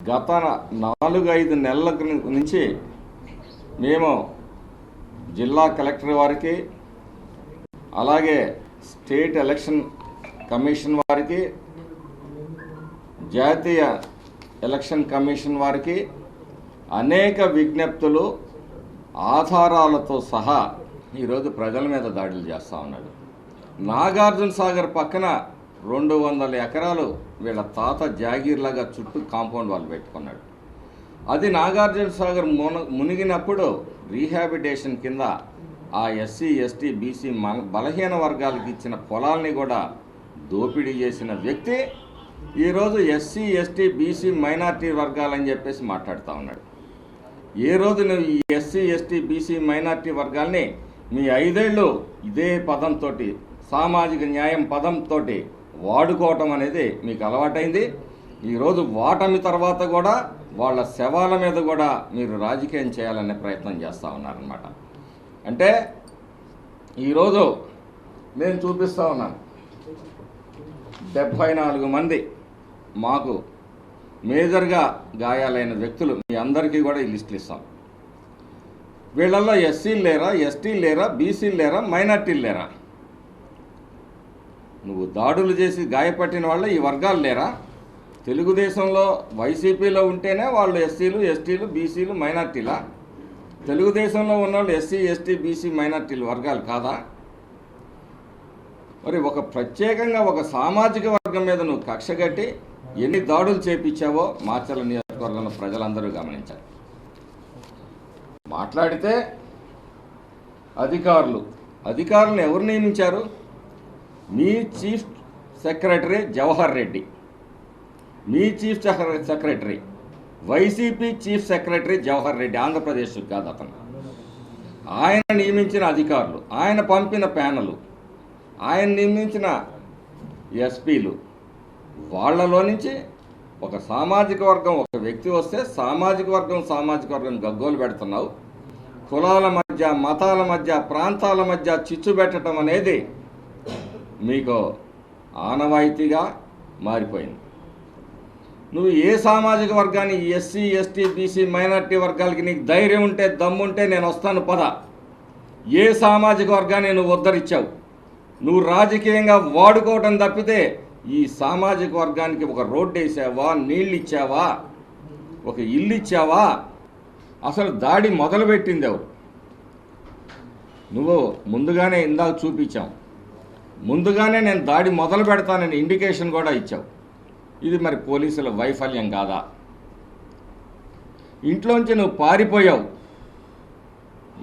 గత నాలుగు ఐదు నెలల నుంచి మేము జిల్లా కలెక్టర్ వారికి అలాగే స్టేట్ ఎలక్షన్ కమిషన్ వారికి జాతీయ ఎలక్షన్ కమిషన్ వారికి అనేక విజ్ఞప్తులు ఆధారాలతో సహా ఈరోజు ప్రజల మీద దాడులు చేస్తూ ఉన్నాడు. నాగార్జున సాగర్ పక్కన రెండు వందల ఎకరాలు వీళ్ళ తాత జాగీర్లాగా చుట్టూ కాంపౌండ్ వాళ్ళు పెట్టుకున్నాడు. అది నాగార్జున సాగర్ మున మునిగినప్పుడు రీహాబిటేషన్ కింద ఆ ఎస్సీ ఎస్టీ బీసీ మన బలహీన వర్గాలకు ఇచ్చిన పొలాల్ని కూడా దోపిడీ చేసిన వ్యక్తి ఈరోజు ఎస్సీ ఎస్టీ బీసీ మైనార్టీ వర్గాలని చెప్పేసి మాట్లాడుతూ ఉన్నాడు. ఏ రోజు నువ్వు ఈ ఎస్సీ ఎస్టీ బీసీ మైనార్టీ వర్గాల్ని మీ ఐదేళ్ళు ఇదే పదంతో సామాజిక న్యాయం పదంతో వాడుకోవటం అనేది మీకు అలవాటైంది. ఈరోజు వాటమి తర్వాత కూడా వాళ్ళ శవాల మీద కూడా మీరు రాజకీయం చేయాలనే ప్రయత్నం చేస్తూ ఉన్నారనమాట అంటే ఈరోజు నేను చూపిస్తూ ఉన్నాను డెబ్భై నాలుగు మంది మాకు మేజర్గా గాయాలైన వ్యక్తులు మీ అందరికీ కూడా ఈ లిస్టులు ఇస్తాం. వీళ్ళల్లో ఎస్సీలు లేరా ఎస్టీలు లేరా బీసీలు లేరా మైనార్టీలు లేరా? నువ్వు దాడులు చేసి గాయపట్టిన వాళ్ళ ఈ వర్గాలు లేరా? తెలుగుదేశంలో వైసీపీలో ఉంటేనే వాళ్ళు ఎస్సీలు ఎస్టీలు బీసీలు మైనార్టీలా? తెలుగుదేశంలో ఉన్నవాళ్ళు ఎస్సీ ఎస్టీ బీసీ మైనార్టీలు వర్గాలు కాదా? మరి ఒక ప్రత్యేకంగా ఒక సామాజిక వర్గం మీద నువ్వు కక్ష కట్టి ఎన్ని దాడులు చేపించావో మాచర్ల నియోజకవర్గంలో ప్రజలందరూ గమనించారు మాట్లాడితే అధికారులు అధికారులను ఎవరు నియమించారు? మీ చీఫ్ సెక్రటరీ జవహర్ రెడ్డి. మీ chief secretary YCP chief secretary Jawahar Reddy Andhra Pradesh కాదు అతను. ఆయన నియమించిన అధికారులు ఆయన పంపిన ప్యానలు ఆయన నియమించిన ఎస్పీలు వాళ్ళలో నుంచి ఒక సామాజిక వర్గం ఒక వ్యక్తి వస్తే సామాజిక వర్గం సామాజిక వర్గం గగ్గోలు పెడుతున్నావు. కులాల మధ్య మతాల మధ్య ప్రాంతాల మధ్య చిచ్చు పెట్టడం అనేది మీకు ఆనవాయితీగా మారిపోయింది. నువ్వు ఏ సామాజిక వర్గాన్ని ఎస్సీ ఎస్టీ బీసీ మైనార్టీ వర్గాలకి నీకు ధైర్యం ఉంటే దమ్ముంటే నేను వస్తాను పద. ఏ సామాజిక వర్గాన్ని నువ్వు ఉద్ధరించావు? నువ్వు రాజకీయంగా వాడుకోవటం తప్పితే ఈ సామాజిక వర్గానికి ఒక రోడ్డు వేసావా నీళ్ళు ఇచ్చావా ఒక ఇల్లు ఇచ్చావా అసలు దాడి మొదలుపెట్టింది ఎవరు నువ్వు ముందుగానే ఇందాక చూపించాం ముందుగానే నేను దాడి మొదలు పెడతానని ఇండికేషన్ కూడా ఇచ్చావు. ఇది మరి పోలీసుల వైఫల్యం కాదా? ఇంట్లోంచి నువ్వు పారిపోయావు.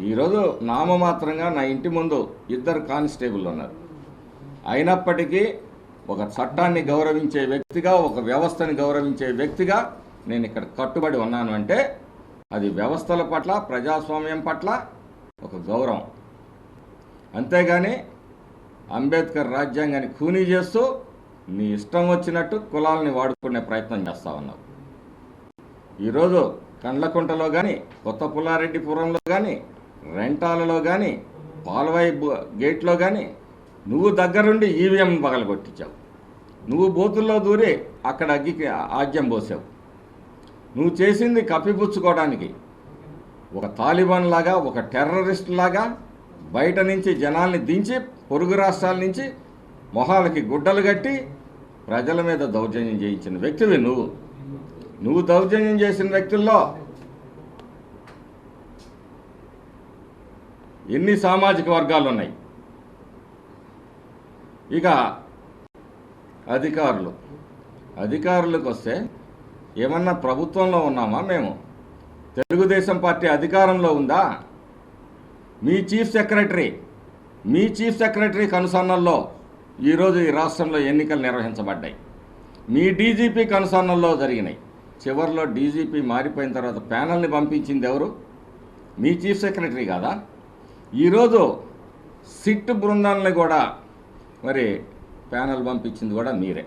ఈరోజు నామమాత్రంగా నా ఇంటి ముందు ఇద్దరు కానిస్టేబుల్ ఉన్నారు. అయినప్పటికీ ఒక చట్టాన్ని గౌరవించే వ్యక్తిగా ఒక వ్యవస్థని గౌరవించే వ్యక్తిగా నేను ఇక్కడ కట్టుబడి ఉన్నాను అంటే అది వ్యవస్థల పట్ల ప్రజాస్వామ్యం పట్ల ఒక గౌరవం. అంతేగాని అంబేద్కర్ రాజ్యాంగాన్ని ఖూనీ చేస్తూ నీ ఇష్టం వచ్చినట్టు కులాలని వాడుకునే ప్రయత్నం చేస్తా ఉన్నావు. ఈరోజు కండ్లకుంటలో కానీ కొత్త పుల్లారెడ్డిపురంలో కానీ రెంటాలలో కానీ పాల్వాయి గేట్లో కానీ నువ్వు దగ్గరుండి ఈవీఎం పగలగొట్టించావు. నువ్వు బూతుల్లో దూరి అక్కడ అగ్గికి ఆజ్యం పోసావు. నువ్వు చేసింది కప్పిపుచ్చుకోవడానికి ఒక తాలిబాన్ లాగా ఒక టెర్రరిస్ట్ లాగా బయట నుంచి జనాల్ని దించి పొరుగు రాష్ట్రాల నుంచి మొహాలకి గుడ్డలు కట్టి ప్రజల మీద దౌర్జన్యం చేయించిన వ్యక్తివి నువ్వు. నువ్వు దౌర్జన్యం చేసిన వ్యక్తుల్లో ఎన్ని సామాజిక వర్గాలు ఉన్నాయి? ఇక అధికారులు. అధికారులకు వస్తే ఏమన్నా ప్రభుత్వంలో ఉన్నామా మేము? తెలుగుదేశం పార్టీ అధికారంలో ఉందా? మీ చీఫ్ సెక్రటరీ మీ చీఫ్ సెక్రటరీ కనుసన్నల్లో ఈరోజు ఈ రాష్ట్రంలో ఎన్నికలు నిర్వహించబడ్డాయి. మీ డీజీపీ కనుసన్నల్లో జరిగినాయి. చివరిలో డీజీపీ మారిపోయిన తర్వాత ప్యానల్ని పంపించింది ఎవరు? మీ చీఫ్ సెక్రటరీ కాదా? ఈరోజు సిట్ బృందాలని కూడా మరి ప్యానల్ పంపించింది కూడా మీరే.